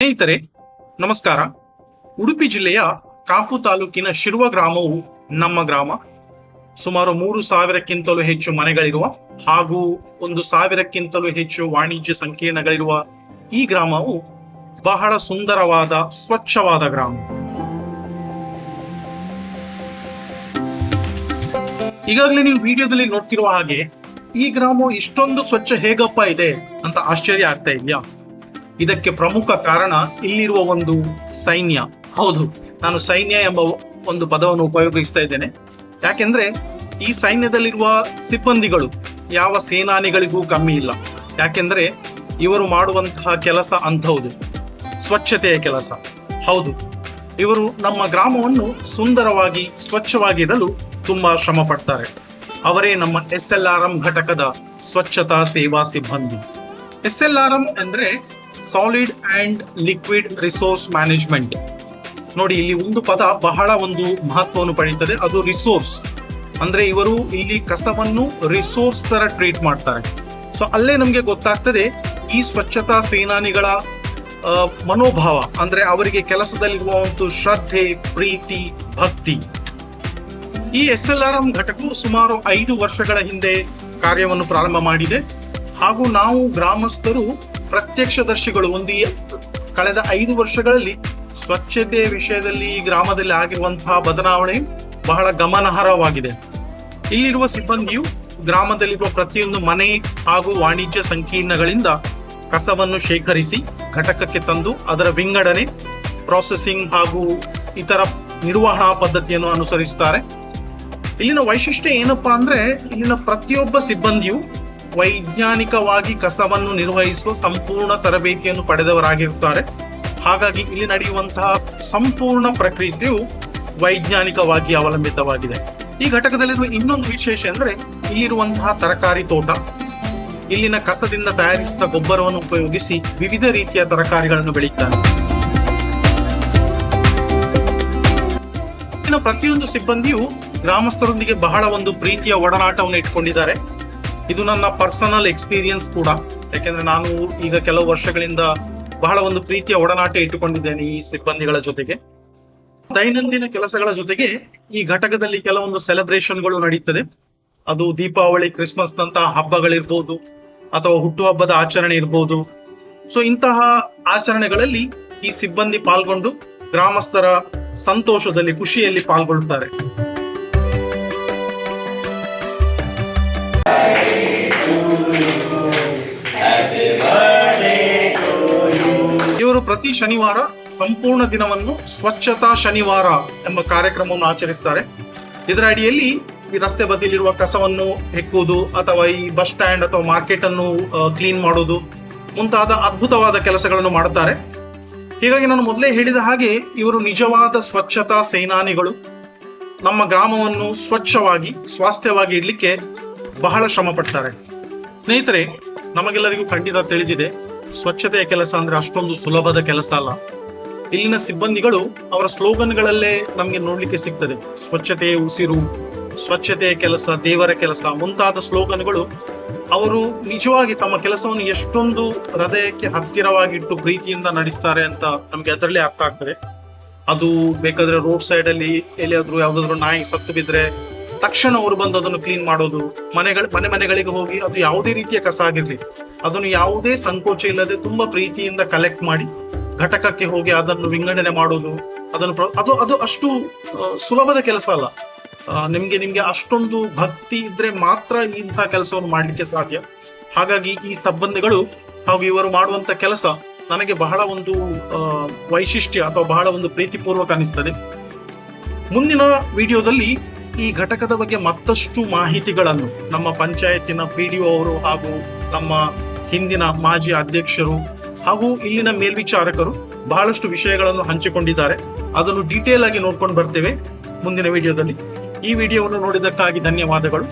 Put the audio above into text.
ಸ್ನೇಹಿತರೆ, ನಮಸ್ಕಾರ. ಉಡುಪಿ ಜಿಲ್ಲೆಯ ಕಾಪು ತಾಲೂಕಿನ ಶಿರುವ ಗ್ರಾಮವು ನಮ್ಮ ಗ್ರಾಮ. ಸುಮಾರು ಮೂರು ಸಾವಿರಕ್ಕಿಂತಲೂ ಹೆಚ್ಚು ಮನೆಗಳಿರುವ ಹಾಗೂ ಒಂದು ಸಾವಿರಕ್ಕಿಂತಲೂ ಹೆಚ್ಚು ವಾಣಿಜ್ಯ ಸಂಕೀರ್ಣಗಳಿರುವ ಈ ಗ್ರಾಮವು ಬಹಳ ಸುಂದರವಾದ, ಸ್ವಚ್ಛವಾದ ಗ್ರಾಮ. ಈಗಾಗಲೇ ನೀವು ವಿಡಿಯೋದಲ್ಲಿ ನೋಡ್ತಿರುವ ಹಾಗೆ ಈ ಗ್ರಾಮ ಇಷ್ಟೊಂದು ಸ್ವಚ್ಛ ಹೇಗಪ್ಪ ಇದೆ ಅಂತ ಆಶ್ಚರ್ಯ ಆಗ್ತಾ ಇದೆಯಾ? ಇದಕ್ಕೆ ಪ್ರಮುಖ ಕಾರಣ ಇಲ್ಲಿರುವ ಒಂದು ಸೈನ್ಯ. ಹೌದು, ನಾನು ಸೈನ್ಯ ಎಂಬ ಒಂದು ಪದವನ್ನು ಉಪಯೋಗಿಸ್ತಾ ಇದ್ದೇನೆ. ಯಾಕೆಂದ್ರೆ ಈ ಸೈನ್ಯದಲ್ಲಿರುವ ಸಿಬ್ಬಂದಿಗಳು ಯಾವ ಸೇನಾನಿಗಳಿಗೂ ಕಮ್ಮಿ ಇಲ್ಲ. ಯಾಕೆಂದ್ರೆ ಇವರು ಮಾಡುವಂತಹ ಕೆಲಸ ಅಂಥವುದು ಸ್ವಚ್ಛತೆಯ ಕೆಲಸ. ಹೌದು, ಇವರು ನಮ್ಮ ಗ್ರಾಮವನ್ನು ಸುಂದರವಾಗಿ, ಸ್ವಚ್ಛವಾಗಿಡಲು ತುಂಬಾ ಶ್ರಮ ಪಡ್ತಾರೆ ಅವರೇ ನಮ್ಮ ಎಸ್ ಎಲ್ ಆರ್ ಎಂ ಘಟಕದ ಸ್ವಚ್ಛತಾ ಸೇವಾ ಸಿಬ್ಬಂದಿ. ಎಸ್ ಎಲ್ ಆರ್ ಎಂ ಅಂದ್ರೆ solid and liquid resource management ನೋಡಿ, ಇಲ್ಲಿ ಒಂದು ಪದ ಬಹಳ ಒಂದು ಮಹತ್ವವನ್ನು ಪಡೆಯುತ್ತದೆ. ಅದು ರಿಸೋರ್ಸ್ ಅಂದ್ರೆ ಇವರು ಇಲ್ಲಿ ಕಸವನ್ನು ರಿಸೋರ್ಸ್ ತರ ಟ್ರೀಟ್ ಮಾಡ್ತಾರೆ. ಸೊ ಅಲ್ಲೇ ನಮ್ಗೆ ಗೊತ್ತಾಗ್ತದೆ, ಈ ಸ್ವಚ್ಛತಾ ಸೇನಾನಿಗಳ ಮನೋಭಾವ, ಅಂದ್ರೆ ಅವರಿಗೆ ಕೆಲಸದಲ್ಲಿರುವ ಒಂದು ಶ್ರದ್ಧೆ, ಪ್ರೀತಿ, ಭಕ್ತಿ. ಈ ಎಸ್ ಎಲ್ ಆರ್ ಎಂ ಘಟಕವು ಸುಮಾರು ಐದು ವರ್ಷಗಳ ಹಿಂದೆ ಕಾರ್ಯವನ್ನು ಪ್ರಾರಂಭ ಮಾಡಿದೆ. ಹಾಗೂ ನಾವು ಗ್ರಾಮಸ್ಥರು ಪ್ರತ್ಯಕ್ಷದರ್ಶಿಗಳು ಒಂದು ಕಳೆದ ಐದು ವರ್ಷಗಳಲ್ಲಿ ಸ್ವಚ್ಛತೆ ವಿಷಯದಲ್ಲಿ ಗ್ರಾಮದಲ್ಲಿ ಆಗಿರುವಂತಹ ಬದಲಾವಣೆ ಬಹಳ ಗಮನಾರ್ಹವಾಗಿದೆ. ಇಲ್ಲಿರುವ ಸಿಬ್ಬಂದಿಯು ಗ್ರಾಮದಲ್ಲಿರುವ ಪ್ರತಿಯೊಂದು ಮನೆ ಹಾಗೂ ವಾಣಿಜ್ಯ ಸಂಕೀರ್ಣಗಳಿಂದ ಕಸವನ್ನು ಶೇಖರಿಸಿ ಘಟಕಕ್ಕೆ ತಂದು ಅದರ ವಿಂಗಡಣೆ ಪ್ರಾಸೆಸಿಂಗ್ ಹಾಗೂ ಇತರ ನಿರ್ವಹಣಾ ಪದ್ಧತಿಯನ್ನು ಅನುಸರಿಸುತ್ತಾರೆ. ಇಲ್ಲಿನ ವೈಶಿಷ್ಟ್ಯ ಏನಪ್ಪಾ ಅಂದ್ರೆ ಇಲ್ಲಿನ ಪ್ರತಿಯೊಬ್ಬ ಸಿಬ್ಬಂದಿಯು ವೈಜ್ಞಾನಿಕವಾಗಿ ಕಸವನ್ನು ನಿರ್ವಹಿಸುವ ಸಂಪೂರ್ಣ ತರಬೇತಿಯನ್ನು ಪಡೆದವರಾಗಿರುತ್ತಾರೆ. ಹಾಗಾಗಿ ಇಲ್ಲಿ ನಡೆಯುವಂತಹ ಸಂಪೂರ್ಣ ಪ್ರಕ್ರಿಯೆಯು ವೈಜ್ಞಾನಿಕವಾಗಿ ಅವಲಂಬಿತವಾಗಿದೆ. ಈ ಘಟಕದಲ್ಲಿರುವ ಇನ್ನೊಂದು ವಿಶೇಷ ಅಂದ್ರೆ ಇಲ್ಲಿರುವಂತಹ ತರಕಾರಿ ತೋಟ. ಇಲ್ಲಿನ ಕಸದಿಂದ ತಯಾರಿಸಿದ ಗೊಬ್ಬರವನ್ನು ಉಪಯೋಗಿಸಿ ವಿವಿಧ ರೀತಿಯ ತರಕಾರಿಗಳನ್ನು ಬೆಳೆಯುತ್ತಾರೆ. ಪ್ರತಿಯೊಂದು ಸಿಬ್ಬಂದಿಯು ಗ್ರಾಮಸ್ಥರೊಂದಿಗೆ ಬಹಳ ಒಂದು ಪ್ರೀತಿಯ ಒಡನಾಟವನ್ನು ಇಟ್ಕೊಂಡಿದ್ದಾರೆ. ಇದು ನನ್ನ ಪರ್ಸನಲ್ ಎಕ್ಸ್ಪೀರಿಯನ್ಸ್ ಕೂಡ. ಯಾಕೆಂದ್ರೆ ನಾನು ಈಗ ಕೆಲವು ವರ್ಷಗಳಿಂದ ಬಹಳ ಒಂದು ಪ್ರೀತಿಯ ಒಡನಾಟ ಇಟ್ಟುಕೊಂಡಿದ್ದೇನೆ ಈ ಸಿಬ್ಬಂದಿಗಳ ಜೊತೆಗೆ. ದೈನಂದಿನ ಕೆಲಸಗಳ ಜೊತೆಗೆ ಈ ಘಟಕದಲ್ಲಿ ಕೆಲವೊಂದು ಸೆಲೆಬ್ರೇಷನ್ಗಳು ನಡೀತದೆ. ಅದು ದೀಪಾವಳಿ ಕ್ರಿಸ್ಮಸ್ ನಂತಹ ಹಬ್ಬಗಳಿರ್ಬೋದು, ಅಥವಾ ಹುಟ್ಟುಹಬ್ಬದ ಆಚರಣೆ ಇರ್ಬೋದು. ಸೊ ಇಂತಹ ಆಚರಣೆಗಳಲ್ಲಿ ಈ ಸಿಬ್ಬಂದಿ ಪಾಲ್ಗೊಂಡು ಗ್ರಾಮಸ್ಥರ ಸಂತೋಷದಲ್ಲಿ, ಖುಷಿಯಲ್ಲಿ ಪಾಲ್ಗೊಳ್ಳುತ್ತಾರೆ. ಪ್ರತಿ ಶನಿವಾರ ಸಂಪೂರ್ಣ ದಿನವನ್ನು ಸ್ವಚ್ಛತಾ ಶನಿವಾರ ಎಂಬ ಕಾರ್ಯಕ್ರಮವನ್ನು ಆಚರಿಸ್ತಾರೆ. ಇದರ ಅಡಿಯಲ್ಲಿ ಈ ರಸ್ತೆ ಬದಿಯಲ್ಲಿರುವ ಕಸವನ್ನು ಹೆಕ್ಕುವುದು ಅಥವಾ ಈ ಬಸ್ ಸ್ಟ್ಯಾಂಡ್ ಅಥವಾ ಮಾರ್ಕೆಟ್ ಅನ್ನು ಕ್ಲೀನ್ ಮಾಡುವುದು ಮುಂತಾದ ಅದ್ಭುತವಾದ ಕೆಲಸಗಳನ್ನು ಮಾಡುತ್ತಾರೆ. ಹೀಗಾಗಿ ನಾನು ಮೊದಲೇ ಹೇಳಿದ ಹಾಗೆ ಇವರು ನಿಜವಾದ ಸ್ವಚ್ಛತಾ ಸೇನಾನಿಗಳು. ನಮ್ಮ ಗ್ರಾಮವನ್ನು ಸ್ವಚ್ಛವಾಗಿ, ಸ್ವಾಸ್ಥ್ಯವಾಗಿ ಇಡಲಿಕ್ಕೆ ಬಹಳ ಶ್ರಮ ಪಡ್ತಾರೆ ಸ್ನೇಹಿತರೆ, ನಮಗೆಲ್ಲರಿಗೂ ಖಂಡಿತ ತಿಳಿದಿದೆ. ಸ್ವಚ್ಛತೆಯ ಕೆಲಸ ಅಂದ್ರೆ ಅಷ್ಟೊಂದು ಸುಲಭದ ಕೆಲಸ ಅಲ್ಲ. ಇಲ್ಲಿನ ಸಿಬ್ಬಂದಿಗಳು ಅವರ ಸ್ಲೋಗನ್ಗಳಲ್ಲೇ ನಮಗೆ ನೋಡ್ಲಿಕ್ಕೆ ಸಿಗ್ತದೆ. ಸ್ವಚ್ಛತೆಯ ಉಸಿರು, ಸ್ವಚ್ಛತೆಯ ಕೆಲಸ, ದೇವರ ಕೆಲಸ ಮುಂತಾದ ಸ್ಲೋಗನ್ಗಳು ಅವರು ನಿಜವಾಗಿ ತಮ್ಮ ಕೆಲಸವನ್ನು ಎಷ್ಟೊಂದು ಹೃದಯಕ್ಕೆ ಹತ್ತಿರವಾಗಿಟ್ಟು ಪ್ರೀತಿಯಿಂದ ನಡೆಸ್ತಾರೆ ಅಂತ ನಮ್ಗೆ ಅದರಲ್ಲೇ ಅರ್ಥ ಆಗ್ತದೆ. ಅದು ಬೇಕಾದ್ರೆ ರೋಡ್ ಸೈಡ್ ಅಲ್ಲಿ ಎಲ್ಲಿಯಾದ್ರೂ ಯಾವ್ದಾದ್ರು ನಾಯಿ ಸತ್ತು ಬಿದ್ರೆ ತಕ್ಷಣ ಅವರು ಬಂದು ಅದನ್ನು ಕ್ಲೀನ್ ಮಾಡೋದು, ಮನೆಗಳ, ಮನೆ ಮನೆಗಳಿಗೆ ಹೋಗಿ ಅದು ಯಾವುದೇ ರೀತಿಯ ಕಸ ಆಗಿರ್ಲಿ, ಅದನ್ನು ಯಾವುದೇ ಸಂಕೋಚ ಇಲ್ಲದೆ ತುಂಬಾ ಪ್ರೀತಿಯಿಂದ ಕಲೆಕ್ಟ್ ಮಾಡಿ ಘಟಕಕ್ಕೆ ಹೋಗಿ ಅದನ್ನು ವಿಂಗಡಣೆ ಮಾಡೋದು, ಅದನ್ನು ಅದು ಅದು ಅಷ್ಟು ಸುಲಭದ ಕೆಲಸ ಅಲ್ಲ. ನಿಮ್ಗೆ ನಿಮ್ಗೆ ಅಷ್ಟೊಂದು ಭಕ್ತಿ ಇದ್ರೆ ಮಾತ್ರ ಇಂತಹ ಕೆಲಸವನ್ನು ಮಾಡಲಿಕ್ಕೆ ಸಾಧ್ಯ. ಹಾಗಾಗಿ ಈ ಸಂಬಂಧಗಳು ಹಾಗೂ ಇವರು ಮಾಡುವಂತ ಕೆಲಸ ನನಗೆ ಬಹಳ ಒಂದು ವೈಶಿಷ್ಟ್ಯ ಅಥವಾ ಬಹಳ ಒಂದು ಪ್ರೀತಿಪೂರ್ವಕ ಅನಿಸ್ತದೆ. ಮುಂದಿನ ವಿಡಿಯೋದಲ್ಲಿ ಈ ಘಟಕದ ಬಗ್ಗೆ ಮತ್ತಷ್ಟು ಮಾಹಿತಿಗಳನ್ನು ನಮ್ಮ ಪಂಚಾಯತಿನ ಪಿ ಡಿ ಅವರು ಹಾಗೂ ನಮ್ಮ ಹಿಂದಿನ ಮಾಜಿ ಅಧ್ಯಕ್ಷರು ಹಾಗೂ ಇಲ್ಲಿನ ಮೇಲ್ವಿಚಾರಕರು ಬಹಳಷ್ಟು ವಿಷಯಗಳನ್ನು ಹಂಚಿಕೊಂಡಿದ್ದಾರೆ. ಅದನ್ನು ಡೀಟೇಲ್ ಆಗಿ ನೋಡ್ಕೊಂಡು ಬರ್ತೇವೆ ಮುಂದಿನ ವಿಡಿಯೋದಲ್ಲಿ. ಈ ವಿಡಿಯೋವನ್ನು ನೋಡಿದ್ದಕ್ಕಾಗಿ ಧನ್ಯವಾದಗಳು.